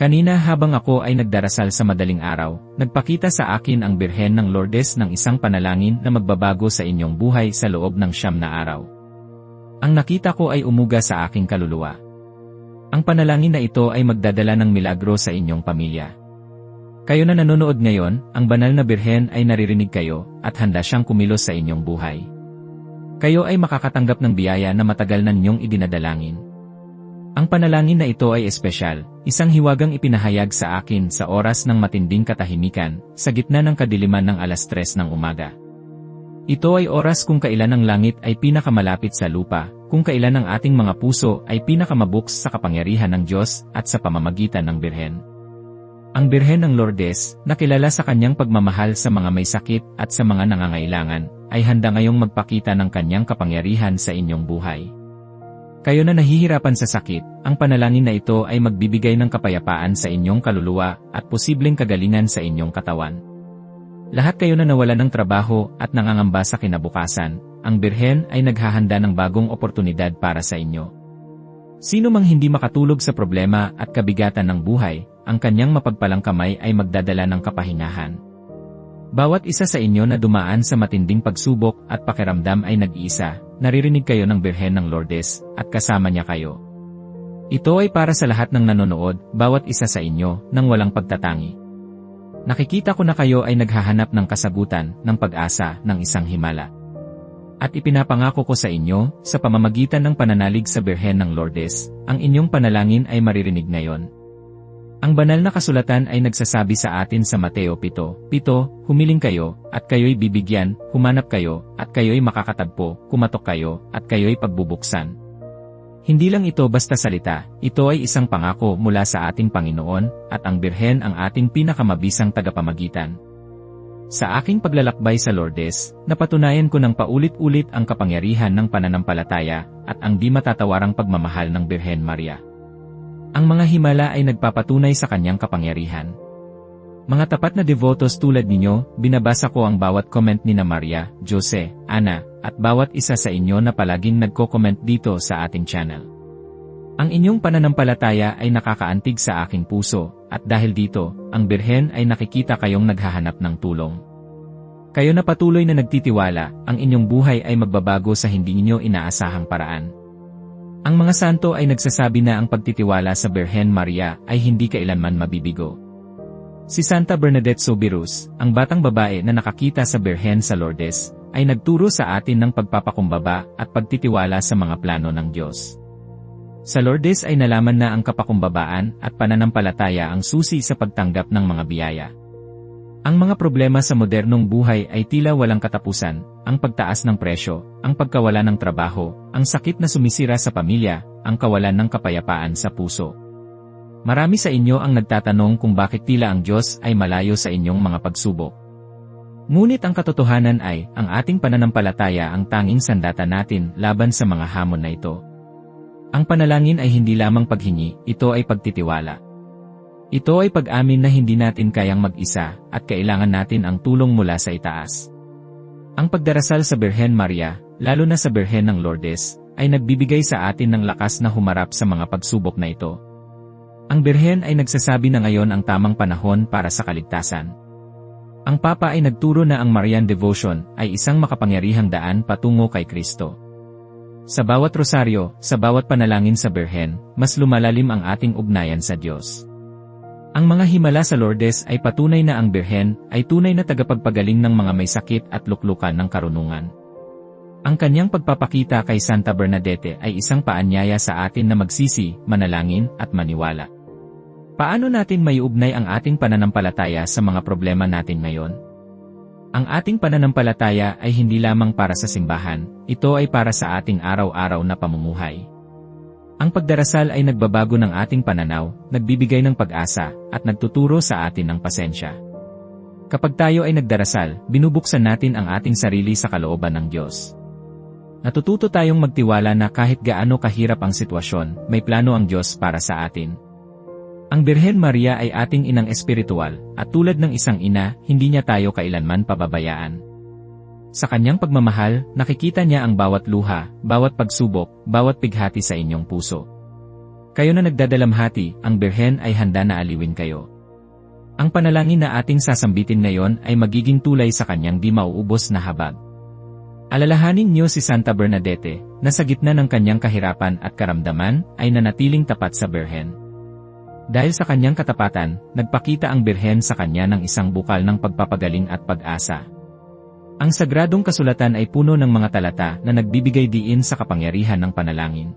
Kanina habang ako ay nagdarasal sa madaling araw, nagpakita sa akin ang Birhen ng Lourdes ng isang panalangin na magbabago sa inyong buhay sa loob ng siyam na araw. Ang nakita ko ay umuga sa aking kaluluwa. Ang panalangin na ito ay magdadala ng milagro sa inyong pamilya. Kayo na nanonood ngayon, ang banal na Birhen ay naririnig kayo at handa siyang kumilos sa inyong buhay. Kayo ay makakatanggap ng biyaya na matagal na ninyong idinadalangin. Ang panalangin na ito ay espesyal, isang hiwagang ipinahayag sa akin sa oras ng matinding katahimikan, sa gitna ng kadiliman ng alas tres ng umaga. Ito ay oras kung kailan ang langit ay pinakamalapit sa lupa, kung kailan ang ating mga puso ay pinakamabuks sa kapangyarihan ng Diyos at sa pamamagitan ng Birhen. Ang Birhen ng Lourdes, na kilala sa kanyang pagmamahal sa mga may sakit at sa mga nangangailangan, ay handa ngayong magpakita ng kanyang kapangyarihan sa inyong buhay. Kayo na nahihirapan sa sakit, ang panalangin na ito ay magbibigay ng kapayapaan sa inyong kaluluwa at posibleng kagalingan sa inyong katawan. Lahat kayo na nawala ng trabaho at nangangamba sa kinabukasan, ang Birhen ay naghahanda ng bagong oportunidad para sa inyo. Sino mang hindi makatulog sa problema at kabigatan ng buhay, ang kanyang mapagpalang kamay ay magdadala ng kapahingahan. Bawat isa sa inyo na dumaan sa matinding pagsubok at pakiramdam ay nag-iisa, naririnig kayo ng Birhen ng Lourdes, at kasama niya kayo. Ito ay para sa lahat ng nanonood, bawat isa sa inyo, nang walang pagtatangi. Nakikita ko na kayo ay naghahanap ng kasagutan, ng pag-asa, ng isang himala. At ipinapangako ko sa inyo, sa pamamagitan ng pananalig sa Birhen ng Lourdes, ang inyong panalangin ay maririnig ngayon. Ang banal na kasulatan ay nagsasabi sa atin sa Mateo 7, 7, Humiling kayo, at kayo'y bibigyan, humanap kayo, at kayo'y makakatagpo, kumatok kayo, at kayo'y pagbubuksan. Hindi lang ito basta salita, ito ay isang pangako mula sa ating Panginoon, at ang Birhen ang ating pinakamabisang tagapamagitan. Sa aking paglalakbay sa Lourdes, napatunayan ko ng paulit-ulit ang kapangyarihan ng pananampalataya, at ang di matatawarang pagmamahal ng Birhen Maria. Ang mga himala ay nagpapatunay sa kanyang kapangyarihan. Mga tapat na devotos tulad ninyo, binabasa ko ang bawat comment ni na Maria, Jose, Ana, at bawat isa sa inyo na palaging nagko-comment dito sa ating channel. Ang inyong pananampalataya ay nakakaantig sa aking puso, at dahil dito, ang Birhen ay nakikita kayong naghahanap ng tulong. Kayo na patuloy na nagtitiwala, ang inyong buhay ay magbabago sa hindi ninyo inaasahang paraan. Ang mga santo ay nagsasabi na ang pagtitiwala sa Birhen Maria ay hindi kailanman mabibigo. Si Santa Bernadette Soberus, ang batang babae na nakakita sa Birhen sa Lourdes, ay nagturo sa atin ng pagpapakumbaba at pagtitiwala sa mga plano ng Diyos. Sa Lourdes ay nalaman na ang kapakumbabaan at pananampalataya ang susi sa pagtanggap ng mga biyaya. Ang mga problema sa modernong buhay ay tila walang katapusan, ang pagtaas ng presyo, ang pagkawala ng trabaho, ang sakit na sumisira sa pamilya, ang kawalan ng kapayapaan sa puso. Marami sa inyo ang nagtatanong kung bakit tila ang Diyos ay malayo sa inyong mga pagsubok. Ngunit ang katotohanan ay, ang ating pananampalataya ang tanging sandata natin laban sa mga hamon na ito. Ang panalangin ay hindi lamang paghingi, ito ay pagtitiwala. Ito ay pag-amin na hindi natin kayang mag-isa at kailangan natin ang tulong mula sa itaas. Ang pagdarasal sa Birhen Maria, lalo na sa Birhen ng Lourdes, ay nagbibigay sa atin ng lakas na humarap sa mga pagsubok na ito. Ang Birhen ay nagsasabi na ngayon ang tamang panahon para sa kaligtasan. Ang Papa ay nagturo na ang Marian Devotion ay isang makapangyarihang daan patungo kay Kristo. Sa bawat rosaryo, sa bawat panalangin sa Birhen, mas lumalalim ang ating ugnayan sa Diyos. Ang mga himala sa Lourdes ay patunay na ang Birhen ay tunay na tagapagpagaling ng mga may sakit at luklukan ng karunungan. Ang kanyang pagpapakita kay Santa Bernadette ay isang paanyaya sa atin na magsisi, manalangin, at maniwala. Paano natin maiugnay ang ating pananampalataya sa mga problema natin ngayon? Ang ating pananampalataya ay hindi lamang para sa simbahan, ito ay para sa ating araw-araw na pamumuhay. Ang pagdarasal ay nagbabago ng ating pananaw, nagbibigay ng pag-asa, at nagtuturo sa atin ng pasensya. Kapag tayo ay nagdarasal, binubuksan natin ang ating sarili sa kalooban ng Diyos. Natututo tayong magtiwala na kahit gaano kahirap ang sitwasyon, may plano ang Diyos para sa atin. Ang Birhen Maria ay ating inang espiritual, at tulad ng isang ina, hindi niya tayo kailanman pababayaan. Sa kanyang pagmamahal, nakikita niya ang bawat luha, bawat pagsubok, bawat pighati sa inyong puso. Kayo na nagdadalamhati, ang Birhen ay handa na aliwin kayo. Ang panalangin na ating sasambitin ngayon ay magiging tulay sa kanyang di mauubos na habag. Alalahanin niyo si Santa Bernadette, na sa gitna ng kanyang kahirapan at karamdaman, ay nanatiling tapat sa Birhen. Dahil sa kanyang katapatan, nagpakita ang Birhen sa kanya ng isang bukal ng pagpapagaling at pag-asa. Ang sagradong kasulatan ay puno ng mga talata na nagbibigay diin sa kapangyarihan ng panalangin.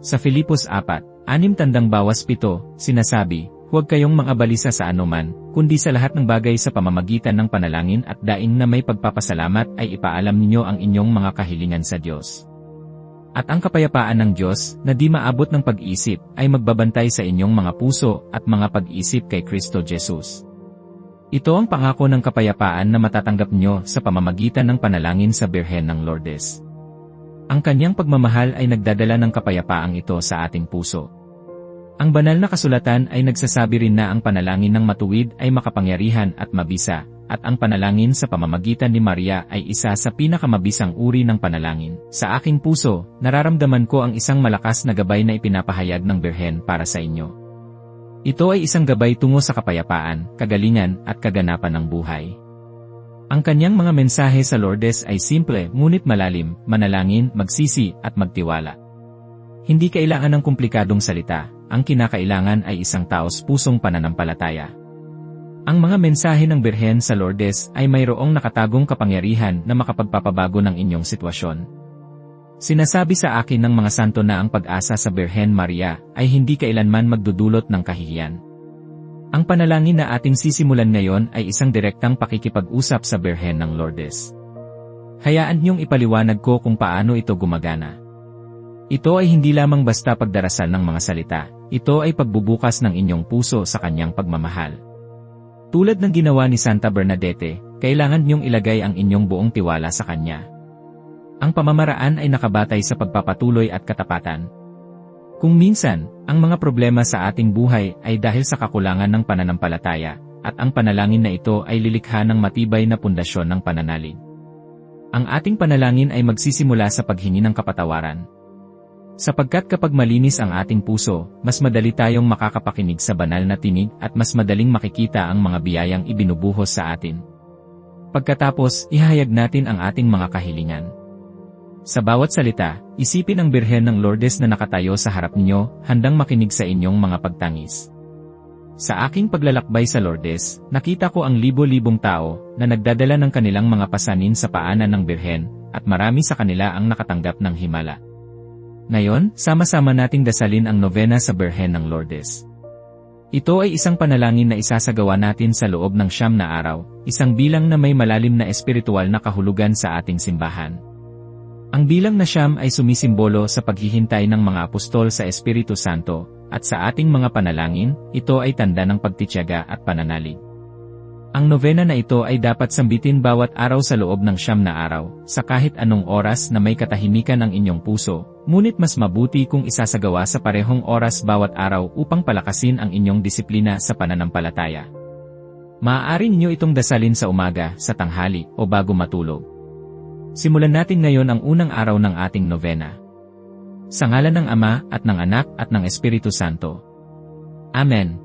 Sa Filipos 4, anim tandang bawas pito, sinasabi, Huwag kayong mga balisa sa anuman, kundi sa lahat ng bagay sa pamamagitan ng panalangin at daing na may pagpapasalamat ay ipaalam ninyo ang inyong mga kahilingan sa Diyos. At ang kapayapaan ng Diyos, na di maabot ng pag-isip, ay magbabantay sa inyong mga puso at mga pag-isip kay Kristo Jesus. Ito ang pangako ng kapayapaan na matatanggap nyo sa pamamagitan ng panalangin sa Birhen ng Lourdes. Ang kanyang pagmamahal ay nagdadala ng kapayapaang ito sa ating puso. Ang banal na kasulatan ay nagsasabi rin na ang panalangin ng matuwid ay makapangyarihan at mabisa, at ang panalangin sa pamamagitan ni Maria ay isa sa pinakamabisang uri ng panalangin. Sa aking puso, nararamdaman ko ang isang malakas na gabay na ipinapahayag ng Birhen para sa inyo. Ito ay isang gabay tungo sa kapayapaan, kagalingan, at kaganapan ng buhay. Ang kanyang mga mensahe sa Lourdes ay simple ngunit malalim, manalangin, magsisi, at magtiwala. Hindi kailangan ng komplikadong salita, ang kinakailangan ay isang taos pusong pananampalataya. Ang mga mensahe ng Birhen sa Lourdes ay mayroong nakatagong kapangyarihan na makapagpapabago ng inyong sitwasyon. Sinasabi sa akin ng mga santo na ang pag-asa sa Birhen Maria ay hindi kailanman magdudulot ng kahihiyan. Ang panalangin na ating sisimulan ngayon ay isang direktang pakikipag-usap sa Birhen ng Lourdes. Hayaan niyong ipaliwanag ko kung paano ito gumagana. Ito ay hindi lamang basta pagdarasal ng mga salita, ito ay pagbubukas ng inyong puso sa kanyang pagmamahal. Tulad ng ginawa ni Santa Bernadette, kailangan niyong ilagay ang inyong buong tiwala sa Kanya. Ang pamamaraan ay nakabatay sa pagpapatuloy at katapatan. Kung minsan, ang mga problema sa ating buhay ay dahil sa kakulangan ng pananampalataya, at ang panalangin na ito ay lilikha ng matibay na pundasyon ng pananalig. Ang ating panalangin ay magsisimula sa paghingi ng kapatawaran, Sapagkat kapag malinis ang ating puso, mas madali tayong makakapakinig sa banal na tinig at mas madaling makikita ang mga biyayang ibinubuhos sa atin. Pagkatapos, ihayag natin ang ating mga kahilingan. Sa bawat salita, isipin ang Birhen ng Lourdes na nakatayo sa harap ninyo, handang makinig sa inyong mga pagtangis. Sa aking paglalakbay sa Lourdes, nakita ko ang libo-libong tao na nagdadala ng kanilang mga pasanin sa paanan ng Birhen, at marami sa kanila ang nakatanggap ng himala. Ngayon, sama-sama nating dasalin ang novena sa Birhen ng Lourdes. Ito ay isang panalangin na isasagawa natin sa loob ng siyam na araw, isang bilang na may malalim na espiritual na kahulugan sa ating simbahan. Ang bilang na siyam ay sumisimbolo sa paghihintay ng mga apostol sa Espiritu Santo, at sa ating mga panalangin, ito ay tanda ng pagtityaga at pananalig. Ang novena na ito ay dapat sambitin bawat araw sa loob ng siyam na araw, sa kahit anong oras na may katahimikan ang inyong puso, Ngunit mas mabuti kung isasagawa sa parehong oras bawat araw upang palakasin ang inyong disiplina sa pananampalataya. Maaari ninyo itong dasalin sa umaga, sa tanghali, o bago matulog. Simulan natin ngayon ang unang araw ng ating novena. Sa ngalan ng Ama, at ng Anak, at ng Espiritu Santo. Amen.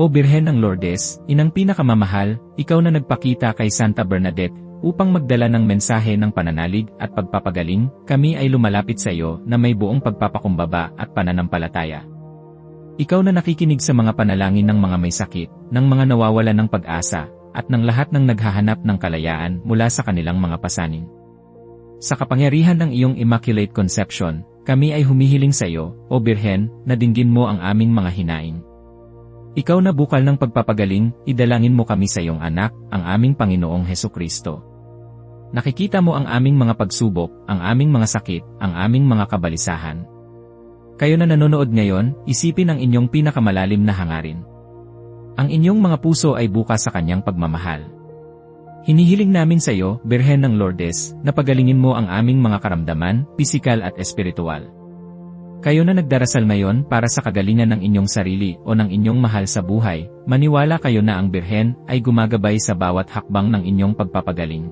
O Birhen ng Lourdes, inang pinakamamahal, ikaw na nagpakita kay Santa Bernadette, Upang magdala ng mensahe ng pananalig at pagpapagaling, kami ay lumalapit sa iyo na may buong pagpapakumbaba at pananampalataya. Ikaw na nakikinig sa mga panalangin ng mga may sakit, ng mga nawawala ng pag-asa, at ng lahat ng naghahanap ng kalayaan mula sa kanilang mga pasanin. Sa kapangyarihan ng iyong Immaculate Conception, kami ay humihiling sa iyo, O Birhen, na dinggin mo ang aming mga hinaing. Ikaw na bukal ng pagpapagaling, idalangin mo kami sa iyong anak, ang aming Panginoong Heso Kristo. Nakikita mo ang aming mga pagsubok, ang aming mga sakit, ang aming mga kabalisahan. Kayo na nanonood ngayon, isipin ang inyong pinakamalalim na hangarin. Ang inyong mga puso ay bukas sa kanyang pagmamahal. Hinihiling namin sa iyo, Birhen ng Lourdes, na pagalingin mo ang aming mga karamdaman, pisikal at espiritual. Kayo na nagdarasal ngayon para sa kagalingan ng inyong sarili o ng inyong mahal sa buhay, maniwala kayo na ang Birhen ay gumagabay sa bawat hakbang ng inyong pagpapagaling.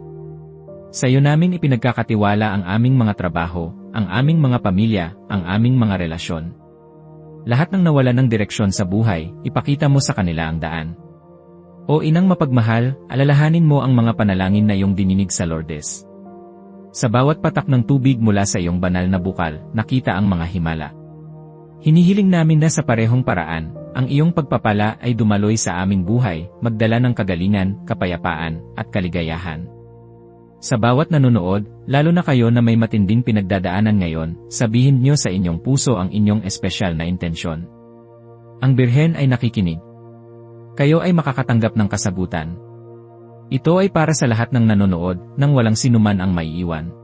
Sa iyo namin ipinagkakatiwala ang aming mga trabaho, ang aming mga pamilya, ang aming mga relasyon. Lahat ng nawala ng direksyon sa buhay, ipakita mo sa kanila ang daan. O inang mapagmahal, alalahanin mo ang mga panalangin na iyong dininig sa Lourdes. Sa bawat patak ng tubig mula sa iyong banal na bukal, nakita ang mga himala. Hinihiling namin na sa parehong paraan, ang iyong pagpapala ay dumaloy sa aming buhay, magdala ng kagalingan, kapayapaan, at kaligayahan. Sa bawat nanonood, lalo na kayo na may matinding pinagdadaanan ngayon, sabihin niyo sa inyong puso ang inyong espesyal na intensyon. Ang Birhen ay nakikinig kayo ay makakatanggap ng kasagutan. Ito ay para sa lahat ng nanonood, nang walang sinuman ang maiiwan.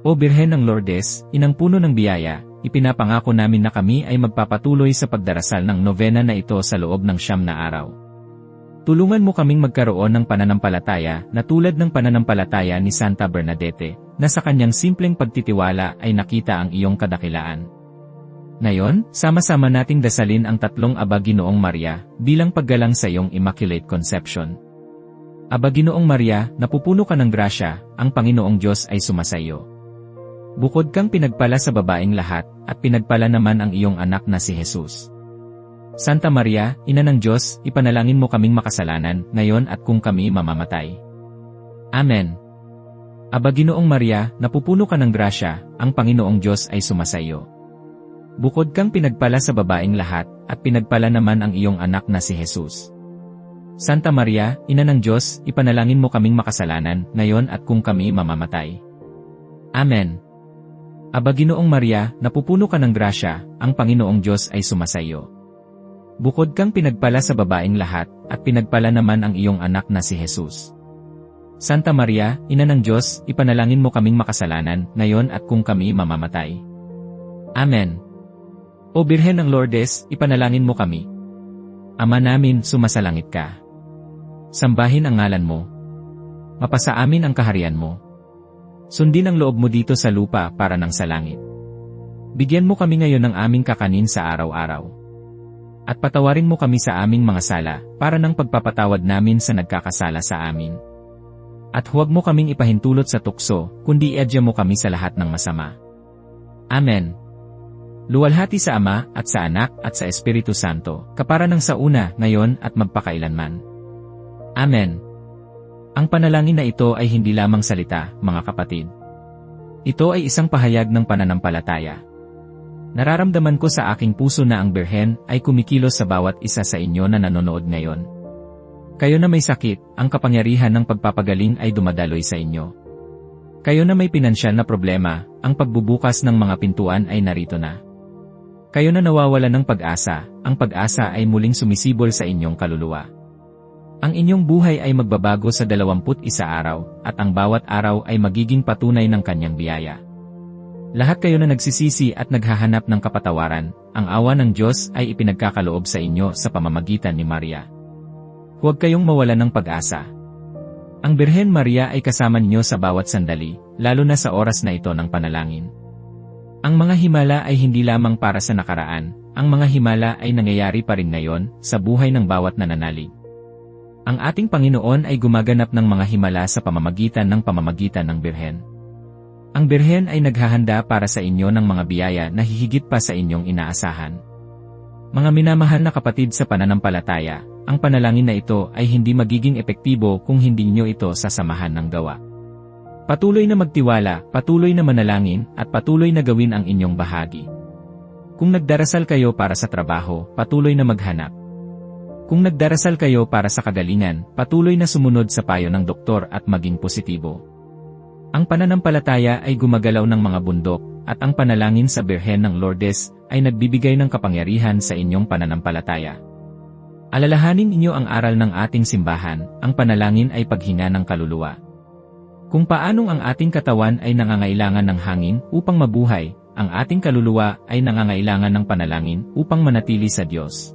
O Birhen ng Lourdes, inang puno ng biyaya, ipinapangako namin na kami ay magpapatuloy sa pagdarasal ng novena na ito sa loob ng siyam na araw. Tulungan mo kaming magkaroon ng pananampalataya na tulad ng pananampalataya ni Santa Bernadette, na sa kanyang simpleng pagtitiwala ay nakita ang iyong kadakilaan. Ngayon, sama-sama nating dasalin ang tatlong Aba Ginoong Maria, bilang paggalang sa iyong Immaculate Conception. Aba Ginoong Maria, napupuno ka ng grasya, ang Panginoong Diyos ay sumasayo. Bukod kang pinagpala sa babaeng lahat, at pinagpala naman ang iyong anak na si Jesus. Santa Maria, Ina ng Diyos, ipanalangin mo kaming makasalanan, ngayon at kung kami mamamatay. Amen. Aba Ginoong Maria, napupuno ka ng grasya, ang Panginoong Diyos ay sumasayo. Bukod kang pinagpala sa babaeng lahat, at pinagpala naman ang iyong anak na si Jesus. Santa Maria, Ina ng Diyos, ipanalangin mo kaming makasalanan, ngayon at kung kami mamamatay. Amen. Aba Ginoong Maria, napupuno ka ng grasya, ang Panginoong Diyos ay sumasayo. Bukod kang pinagpala sa babaeng lahat, at pinagpala naman ang iyong anak na si Jesus. Santa Maria, Ina ng Diyos, ipanalangin mo kaming makasalanan, ngayon at kung kami mamamatay. Amen. O Birhen ng Lourdes, ipanalangin mo kami. Ama namin, sumasalangit ka. Sambahin ang ngalan mo. Mapasa amin ang kaharian mo. Sundin ang loob mo dito sa lupa para ng sa langit. Bigyan mo kami ngayon ng aming kakanin sa araw-araw. At patawarin mo kami sa aming mga sala, para ng pagpapatawad namin sa nagkakasala sa amin. At huwag mo kaming ipahintulot sa tukso, kundi iadya mo kami sa lahat ng masama. Amen. Luwalhati sa Ama, at sa Anak, at sa Espiritu Santo, kapara ng sa una, ngayon, at magpakailanman. Amen. Ang panalangin na ito ay hindi lamang salita, mga kapatid. Ito ay isang pahayag ng pananampalataya. Nararamdaman ko sa aking puso na ang Berhen ay kumikilos sa bawat isa sa inyo na nanonood ngayon. Kayo na may sakit, ang kapangyarihan ng pagpapagaling ay dumadaloy sa inyo. Kayo na may pinansyal na problema, ang pagbubukas ng mga pintuan ay narito na. Kayo na nawawala ng pag-asa, ang pag-asa ay muling sumisibol sa inyong kaluluwa. Ang inyong buhay ay magbabago sa 21 araw, at ang bawat araw ay magiging patunay ng kanyang biyaya. Lahat kayo na nagsisisi at naghahanap ng kapatawaran, ang awa ng Diyos ay ipinagkakaloob sa inyo sa pamamagitan ni Maria. Huwag kayong mawala ng pag-asa. Ang Birhen Maria ay kasama ninyo sa bawat sandali, lalo na sa oras na ito ng panalangin. Ang mga himala ay hindi lamang para sa nakaraan, ang mga himala ay nangyayari pa rin ngayon, sa buhay ng bawat nananalig. Ang ating Panginoon ay gumaganap ng mga himala sa pamamagitan ng pamamagitan ng Birhen. Ang Birhen ay naghahanda para sa inyo ng mga biyaya na hihigit pa sa inyong inaasahan. Mga minamahal na kapatid sa pananampalataya, ang panalangin na ito ay hindi magiging epektibo kung hindi nyo ito sasamahan ng gawa. Patuloy na magtiwala, patuloy na manalangin, at patuloy na gawin ang inyong bahagi. Kung nagdarasal kayo para sa trabaho, patuloy na maghanap. Kung nagdarasal kayo para sa kagalingan, patuloy na sumunod sa payo ng doktor at maging positibo. Ang pananampalataya ay gumagalaw ng mga bundok, at ang panalangin sa Birhen ng Lourdes ay nagbibigay ng kapangyarihan sa inyong pananampalataya. Alalahanin ninyo ang aral ng ating simbahan, ang panalangin ay paghinga ng kaluluwa. Kung paanong ang ating katawan ay nangangailangan ng hangin upang mabuhay, ang ating kaluluwa ay nangangailangan ng panalangin upang manatili sa Diyos.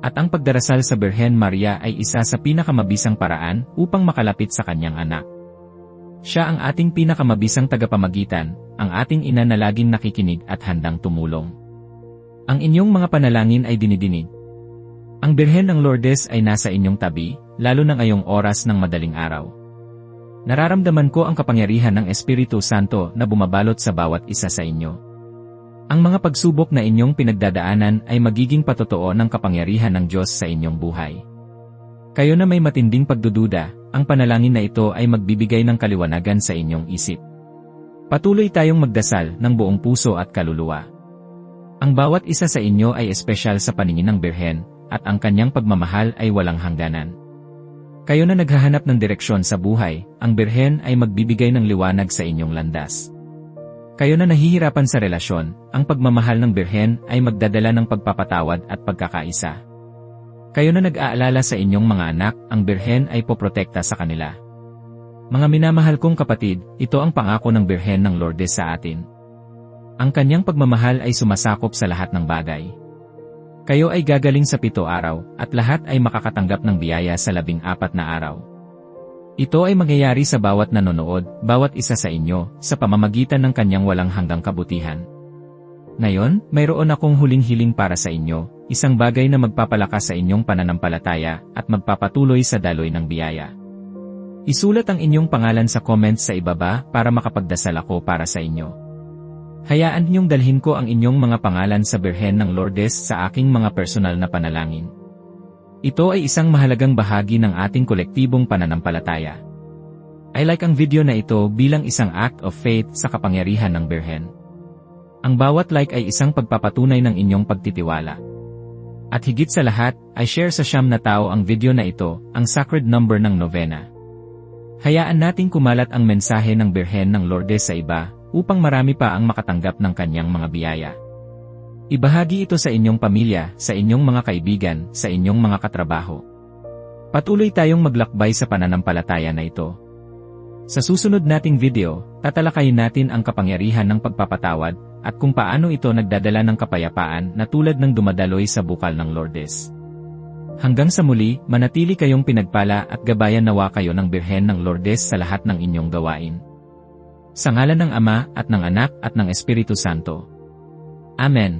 At ang pagdarasal sa Birhen Maria ay isa sa pinakamabisang paraan upang makalapit sa kanyang anak. Siya ang ating pinakamabisang tagapamagitan, ang ating ina na laging nakikinig at handang tumulong. Ang inyong mga panalangin ay dinidinig. Ang Birhen ng Lourdes ay nasa inyong tabi, lalo na ngayong oras ng madaling araw. Nararamdaman ko ang kapangyarihan ng Espiritu Santo na bumabalot sa bawat isa sa inyo. Ang mga pagsubok na inyong pinagdadaanan ay magiging patotoo ng kapangyarihan ng Diyos sa inyong buhay. Kayo na may matinding pagdududa, ang panalangin na ito ay magbibigay ng kaliwanagan sa inyong isip. Patuloy tayong magdasal ng buong puso at kaluluwa. Ang bawat isa sa inyo ay espesyal sa paningin ng Birhen, at ang kanyang pagmamahal ay walang hangganan. Kayo na naghahanap ng direksyon sa buhay, ang Birhen ay magbibigay ng liwanag sa inyong landas. Kayo na nahihirapan sa relasyon, ang pagmamahal ng Birhen ay magdadala ng pagpapatawad at pagkakaisa. Kayo na nag-aalala sa inyong mga anak, ang Birhen ay poprotekta sa kanila. Mga minamahal kong kapatid, ito ang pangako ng Birhen ng Lourdes sa atin. Ang kanyang pagmamahal ay sumasakop sa lahat ng bagay. Kayo ay gagaling sa pito araw, at lahat ay makakatanggap ng biyaya sa labing apat na araw. Ito ay mangyayari sa bawat nanonood, bawat isa sa inyo, sa pamamagitan ng kanyang walang hanggang kabutihan. Ngayon, mayroon akong huling hiling para sa inyo, isang bagay na magpapalakas sa inyong pananampalataya at magpapatuloy sa daloy ng biyaya. Isulat ang inyong pangalan sa comments sa ibaba para makapagdasal ako para sa inyo. Hayaan niyong dalhin ko ang inyong mga pangalan sa Birhen ng Lourdes sa aking mga personal na panalangin. Ito ay isang mahalagang bahagi ng ating kolektibong pananampalataya. I like ang video na ito bilang isang act of faith sa kapangyarihan ng Birhen. Ang bawat like ay isang pagpapatunay ng inyong pagtitiwala. At higit sa lahat, ay share sa siyam na tao ang video na ito, ang sacred number ng novena. Hayaan nating kumalat ang mensahe ng Birhen ng Lourdes sa iba, upang marami pa ang makatanggap ng kanyang mga biyaya. Ibahagi ito sa inyong pamilya, sa inyong mga kaibigan, sa inyong mga katrabaho. Patuloy tayong maglakbay sa pananampalataya na ito. Sa susunod nating video, tatalakayin natin ang kapangyarihan ng pagpapatawad at kung paano ito nagdadala ng kapayapaan na tulad ng dumadaloy sa bukal ng Lourdes. Hanggang sa muli, manatili kayong pinagpala at gabayan nawa kayo ng Birhen ng Lourdes sa lahat ng inyong gawain. Sa ngalan ng Ama at ng Anak at ng Espiritu Santo. Amen.